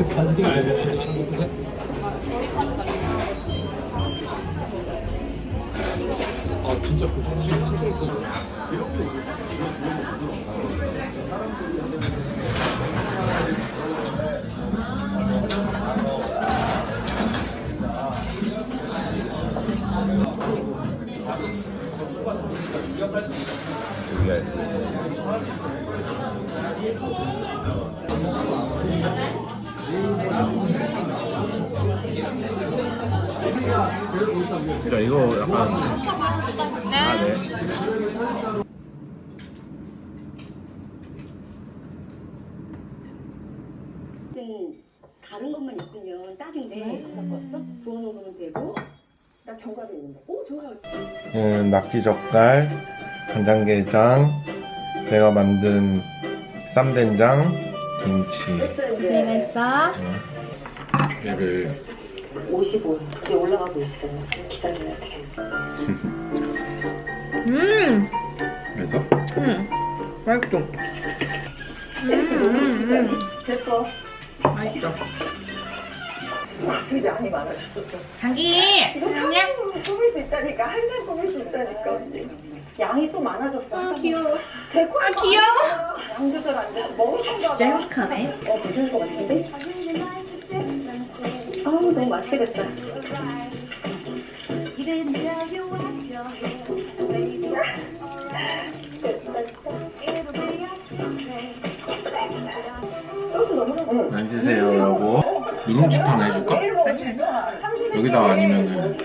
아 진짜 고정식 책에 그자 이거 약간 아 네. 좀 다른 것만 있으면 딱인데 바꿨어? 부어놓은 거면 되고 나 견과류 있는데 오 좋아요 얘는 낙지 젓갈, 간장게장, 내가 만든 쌈된장, 김치. 됐어 이제 내가 있어. 얘를 55 이제 올라가고 있어요. 기다려야 돼. 음, 해서? 음, 맛있어. 음, 음, 음. 됐어. 맛있어. 확실히 양이 많아졌어. 자기, 이거 상상으로 꾸밀 수 있다니까. 한장 꾸밀 수 있다니까 언니. 양이 또 많아졌어. 아, 귀여워. 데코를 아, 귀여워. 양 조절 안 돼서 멍청가 진짜 봐 행복하네. 어 괜찮을 것 같은데? 아우 너무 응. 많이 드세요 여보. 누룽지탕 해줄까? 여기다 가 아니면은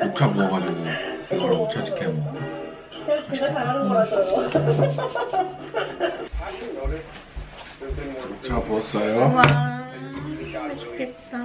녹차 부어가지고 이걸 녹차 직해 먹어. 진짜 잘하는 거라서요. 녹차 부었어요. 와, 맛있겠다.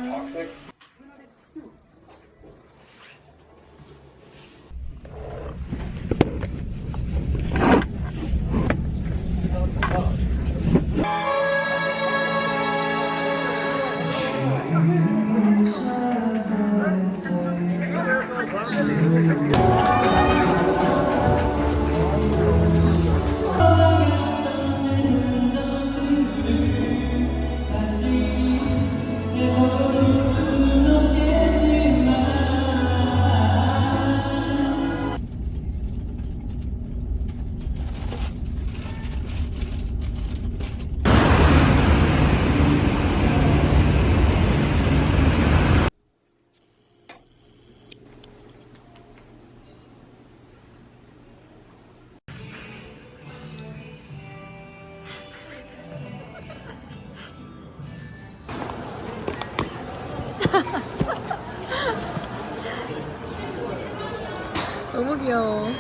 너무 귀여워.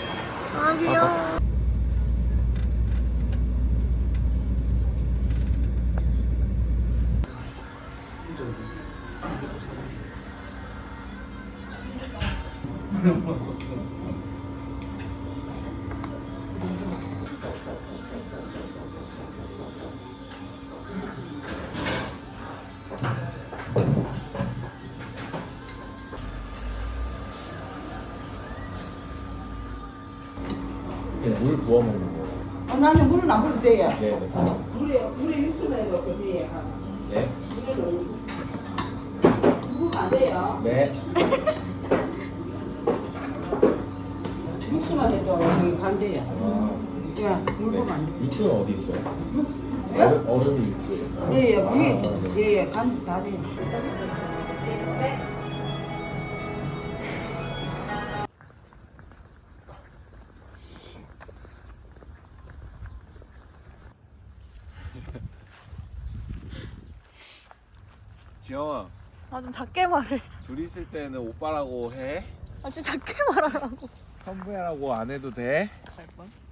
아, 귀여워. 물 부어 먹는 거. 어, 나는 물은 안 부어도 돼요. 네. 네. 물에, 물에 육수만 넣어서 돼요. 네. 부으면 안 돼요. 네. 육수만 해도 여기 간대요. 아, 야, 물 부으면 안 돼. 육수는 어디 있어요? 얼음 얼음이 육수. 예, 예, 아, 그게, 네. 예, 예, 간, 다 돼요. 지영아, 아, 좀 작게 말해. 둘 있을 때는 오빠라고 해. 아, 좀 작게 말하라고. 선배라고 안 해도 돼? の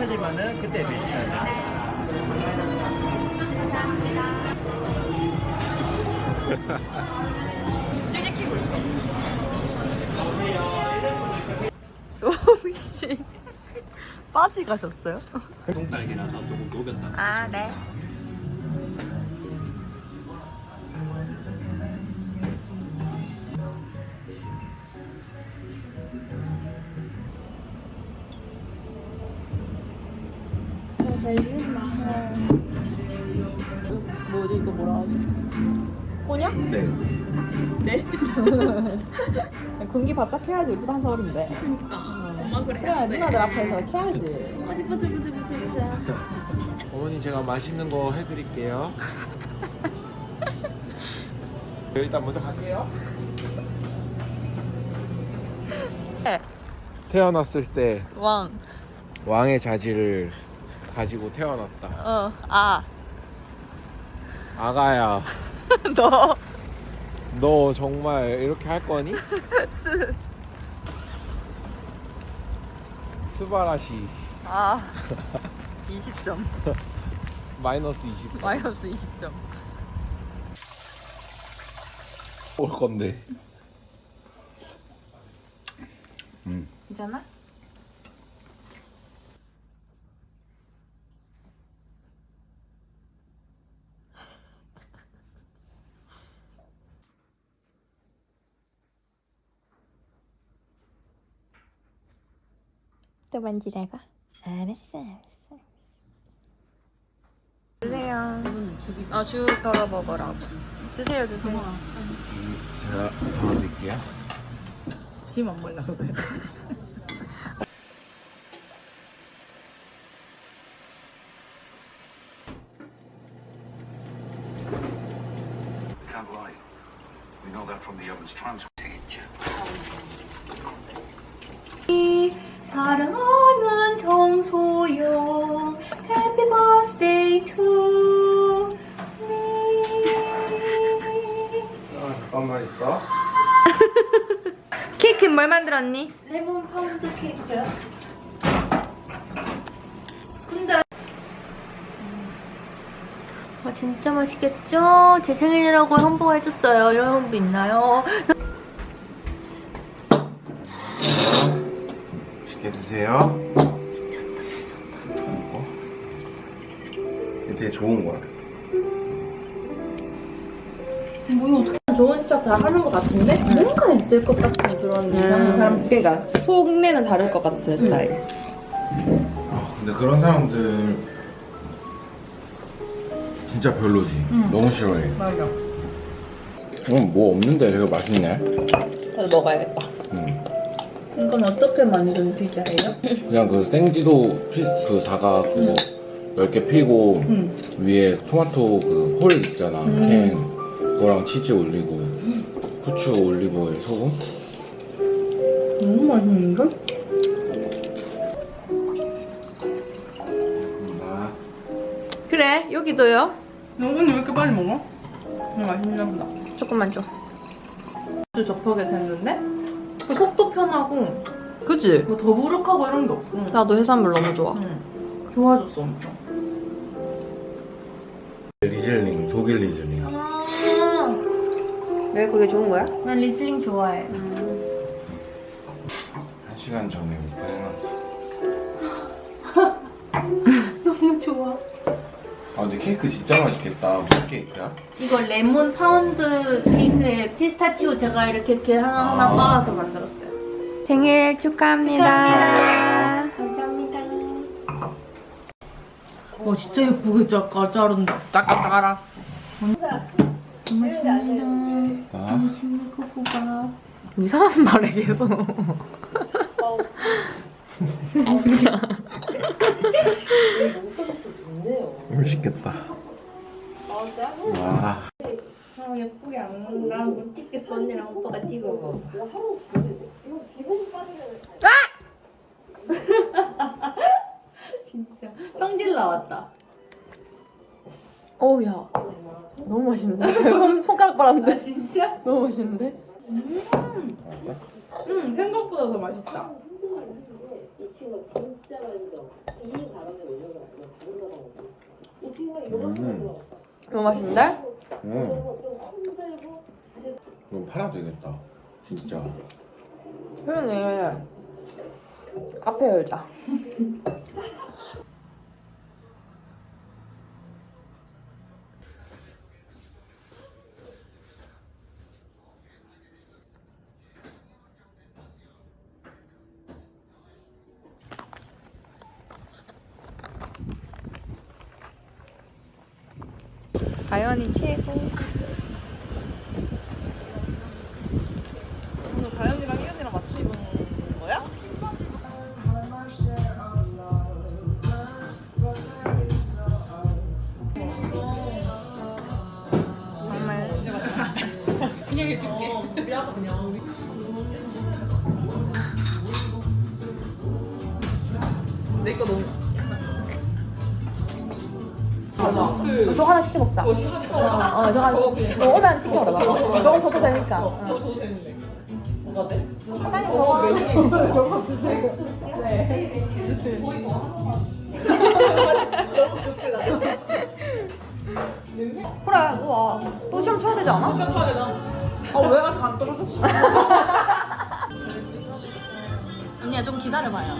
터지면은 그때 드시면 돼. 조씨 빠지 가셨어요? 동딸기라서 조금 녹였다. 아 네. 이거 뭐라 하지? 꼬냐? 네. 공기 바짝 해야지 우리 한 서울인데. 엄마 그래. 그래 누나들 앞에서 해야지. 어머니 제가 맛있는 거 해드릴게요. 일단 먼저 갈게요. 네. 태어났을 때 왕. 왕의 자질을 가지고 태어났다. 어. 아. 아가야, 너. 너 정말 이렇게 할 거니? 스. 스바라시 아. 20점. 마이너스 20. 마이너스 20점. 올 건데. 괜찮아? 또 만지다가 알았어 알았어 드세요 아죽 덜어 먹으라고 드세요 드세요 제가 덜어드릴게요. 힘안 말라고 그래. Can't lie. We know that from the Evans transfer. 잠깐만 있어. 케이크 뭘 만들었니? 레몬 파운드 케이크요 근데 아 진짜 맛있겠죠? 제 생일이라고 홍보해줬어요 이런 홍보 있나요? 맛있게 드세요. 어? 이게 되게 좋은 거야. 다 하는 것 같은데 뭔가 있을 것 같은 그런 이상한 사람 그러니까 속내는 다를 것 같은 스타일. 아, 근데 그런 사람들 진짜 별로지. 너무 싫어해. 맞아. 음, 뭐 없는데 되게 맛있네. 나도 먹어야겠다. 음. 이건 어떻게 만든 피자예요? 그냥 그 생지도 피, 그 사과 그거 10개 피고 위에 토마토 그 홀 있잖아. 캔. 그거랑 치즈 올리고 후추 올리브오일 소금. 너무 맛있는데? 아, 그래 여기도요 오늘 왜 이렇게 빨리 먹어? 음, 맛있나 보다. 조금만 줘 아주 접하게 됐는데 그 속도 편하고 그치? 뭐 더부룩하고 이런 게 없고 나도 해산물 너무 좋아 응. 좋아졌어 엄청. 리즐링, 독일 리즐링. 아, 왜 그게 좋은 거야? 난 리슬링 좋아해. 한 시간 전에 오픈해놨어. 너무 좋아. 아 근데 케이크 진짜 맛있겠다. 무슨 케이크야? 이거 레몬 파운드 케이크에 피스타치오 제가 이렇게 이렇게 하나 하나 아. 빻아서 만들었어요. 생일 축하합니다 감사합니다. 와 진짜 예쁘게 쫙 자른다. 따까따까라. 고맙습니다. 아, 고구마. 이상한 말에 계속 진짜 맛있겠다. 와. 아 예쁘게 안, 난못 찍겠어 언니랑 오빠가 찍어. 아! 진짜 성질 나왔다. 어우 야 너무 맛있는데? 손, 손가락 빨았는데 아 진짜? 너무 맛있는데? 응 생각보다 더 맛있다. 이 친구가 진짜 많이 넣어. 이 가방에 올려가 다른 가방 없어. 이 친구가 이런 음. 너무 맛있는데? 음. 좀 흔들고 그럼 팔아도 되겠다. 진짜. 효연이 카페 열자 가연이 최고 오늘 가연이랑 이현이랑 맞춰 입은 거야? 내거 너무 저거 하나 시켜 먹자. 어, 어, 저거 하나. 너 오면 시켜 그러봐. 저거 줘도 되니까. 어. 사장님 저거 하나. 저거 주세요. 그래, 우와. 또 시험 쳐야 되지 않아? 시험 쳐야 되나? 아, 왜 아직 안 떨어졌어? 언니야 좀 기다려봐요.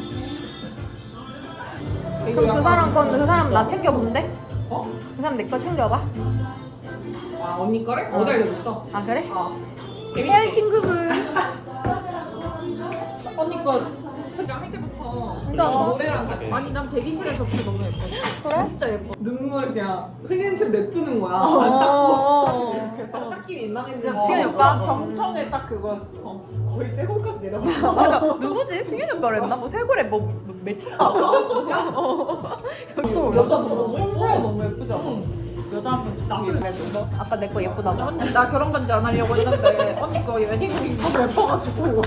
그럼 그 사람 건데 그 사람 나 챙겨본대? 어? 그 사람 내 거 챙겨봐. 아 언니 거를? 어디 알려줬어? 아 그래? 재밌게. 친구분. 언니 거할 때부터 진짜 왔어? 노래랑 같이 아니 난 대기실에서 그게 너무 예뻐. 그래? 진짜 예뻐. 눈물 그냥 흘리는 채로 냅두는 거야. 어. 그래 민망했지. 진짜 승현이 오빠? 경청에 딱 그거였어. 거의 쇠골까지 내려가. 맞아. 누구지? 승현이 오빠를 했나? 뭐 쇄골에 뭐 맺혔다. 어. 여자 너무 손사야 너무 예쁘지 않아? 여자 한번 찍고 아까 내 거 예쁘다고. 언니 나 결혼 반지 안 하려고 했는데 언니 거 웨딩링 너무 예뻐가지고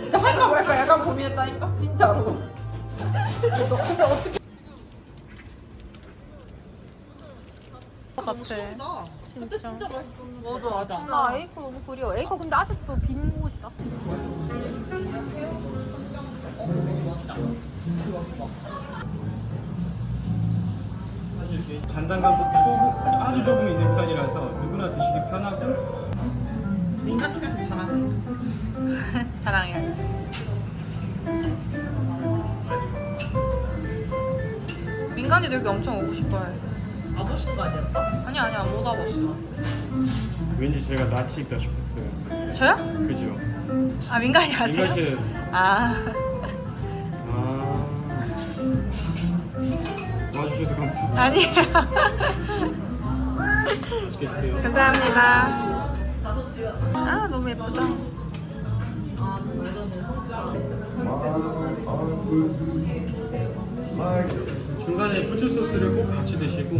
진짜 할까 말까 약간 고민했다니까 진짜로. 너 근데 어떻게? 같아. 근데 진짜 맛있었는데. 맞아 맞아. 나 A거 너무 그리워. A거 근데 아직도 빈 곳이다. 잔단감도 아주 조금 있는 편이라서 누구나 드시기 편하고 민간 쪽에서 잘하네. 자랑해. 민간이도 여기 엄청 오고 싶어요. 안 오신 거 아니었어? 아니 아니야 못 와봤어. 왠지 제가 낯이 있다 싶었어요. 저요? 그죠? 아 민간이 아세요? 민가씨 아 아 와주셔서 감사합니다. 아니에요. 맛있게 드세요. 감사합니다. 아 너무 예쁘다. 중간에 부추 소스를 꼭 같이 드시고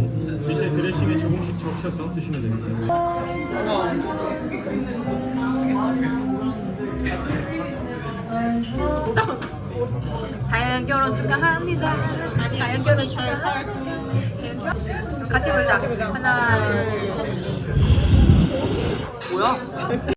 밑에 드레싱에 조금씩 적셔서 드시면 됩니다. 다현 결혼 축하합니다. 아니 다현 결혼. 다현 결혼 같이 보자. 하나 둘 셋. 뭐야?